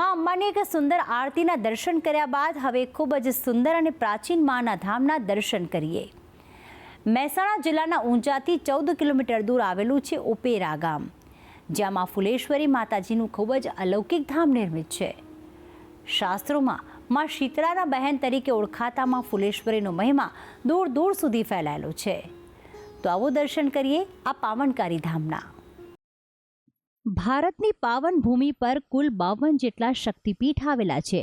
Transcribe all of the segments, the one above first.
માં અંબાની એક સુંદર આરતીના દર્શન કર્યા બાદ હવે ખૂબ જ સુંદર અને પ્રાચીન માના ધામના દર્શન કરીએ. મહેસાણા જિલ્લાના ઊંચાથી ચૌદ કિલોમીટર દૂર આવેલું છે ઉપેરા ગામ. જ્યાં માં ફુલેશ્વરી માતાજીનું ખૂબ જ અલૌકિક ધામ નિર્મિત છે. શાસ્ત્રોમાં માં શીતળાના બહેન તરીકે ઓળખાતા માં ફુલેશ્વરીનો મહિમા દૂર દૂર સુધી ફેલાયેલો છે. તો આવો દર્શન કરીએ આ પાવનકારી ધામના. ભારતની પાવન ભૂમિ પર કુલ બાવન જેટલા શક્તિપીઠ આવેલા છે,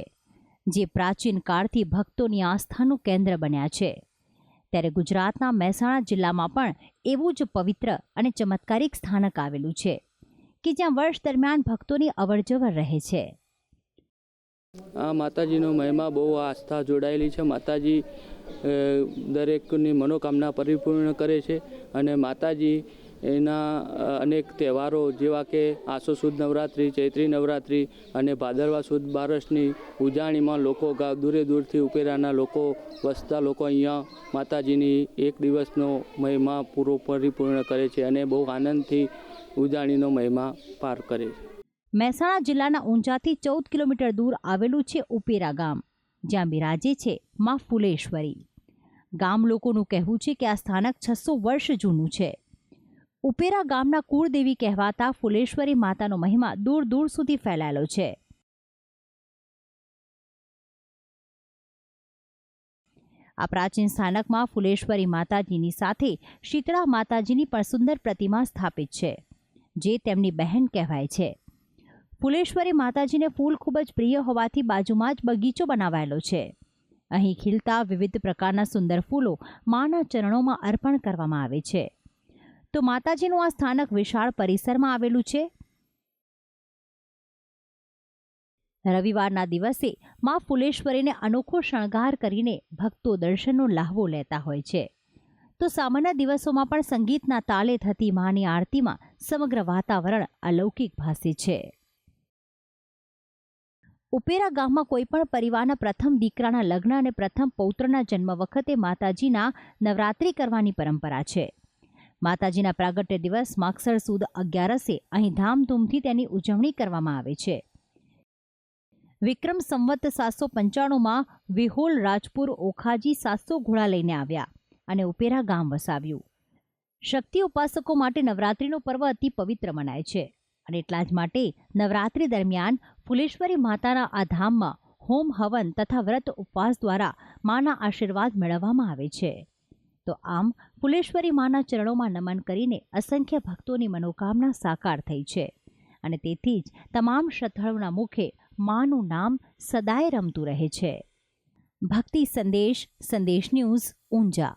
જે પ્રાચીન કાળથી ભક્તોની આસ્થાનું કેન્દ્ર બન્યા છે. ત્યારે ગુજરાતના મહેસાણા જિલ્લામાં પણ એવું જ પવિત્ર અને ચમત્કારિક સ્થાનક આવેલું છે, કે જ્યાં વર્ષ દરમિયાન ભક્તોની અવરજવર રહે છે. આ માતાજીનો મહિમા બહુ આસ્થા જોડાયેલી છે. માતાજી દરેકની મનોકામના પરિપૂર્ણ કરે છે અને માતાજી એના અનેક તહેવારો જેવા કે આસો સુદ નવરાત્રિ, ચૈત્રી નવરાત્રિ અને ભાદરવા સુદ બારસની ઉજાણીમાં લોકો દૂરે દૂરથી ઉપેરાના લોકો વસતા લોકો અહીંયા માતાજીની એક દિવસનો મહિમા પૂરો પરિપૂર્ણ કરે છે અને બહુ આનંદથી ઉજાણીનો મહિમા પાર કરે છે. મહેસાણા જિલ્લાના ઊંઝાથી ચૌદ કિલોમીટર દૂર આવેલું છે ઉપેરા ગામ, જ્યાં બિરાજે છે મા ફુલેશ્વરી. ગામ લોકોનું કહેવું છે કે આ સ્થાનક છસો વર્ષ જૂનું છે. ઉપેરા ગામના કુળદેવી કહેવાતા ફુલેશ્વરી માતાનો મહિમા દૂર દૂર સુધી ફેલાયેલો છે. આ પ્રાચીન સ્થાનકમાં ફુલેશ્વરી માતાજીની સાથે શીતળા માતાજીની પણ સુંદર પ્રતિમા સ્થાપિત છે, જે તેમની બહેન કહેવાય છે. ફુલેશ્વરી માતાજીને ફૂલ ખૂબ જ પ્રિય હોવાથી બાજુમાં જ બગીચો બનાવાયેલો છે. અહીં ખીલતા વિવિધ પ્રકારના સુંદર ફૂલો માના ચરણોમાં અર્પણ કરવામાં આવે છે. તો માતાજીનું આ સ્થાનક વિશાળ પરિસરમાં આવેલું છે. રવિવારના દિવસે મા ફુલેશ્વરીને અનોખો શણગાર કરીને ભક્તો દર્શનનો લાહવો લેતા હોય છે. તો સામાન્ય દિવસોમાં પણ સંગીતના તાલે થતી માની આરતીમાં સમગ્ર વાતાવરણ અલૌકિક ભાસે છે. ઉપેરા ગામમાં કોઈ પણ પરિવારના પ્રથમ દીકરાના લગ્ન અને પ્રથમ પૌત્રના જન્મ વખતે માતાજીના નવરાત્રિ કરવાની પરંપરા છે. માતાજીના પ્રાગટ્ય દિવસ માગસર સુદ અગિયારસે અહીં ધામધૂમથી તેની ઉજવણી કરવામાં આવે છે. વિક્રમ સંવત સાતસો પંચાણુંમાં વિહોલ રાજપુર ઓખાજી સાતસો ઘોડા લઈને આવ્યા અને ઉપેરા ગામ વસાવ્યું. શક્તિ ઉપાસકો માટે નવરાત્રિનો પર્વ અતિ પવિત્ર મનાય છે અને એટલા જ માટે નવરાત્રિ દરમિયાન ફુલેશ્વરી માતાના આ ધામમાં હોમ હવન તથા વ્રત ઉપવાસ દ્વારા માના આશીર્વાદ મેળવવામાં આવે છે. તો આમ ફુલેશ્વરી માના ચરણોમાં નમન કરીને અસંખ્ય ભક્તોની મનોકામના સાકાર થઈ છે. અને તેથી જ તમામ શ્રદ્ધાળુના મુખે માનું નામ સદાય રમતું રહે છે. ભક્તિ સંદેશ સંદેશ ન્યૂઝ, ઊંઝા.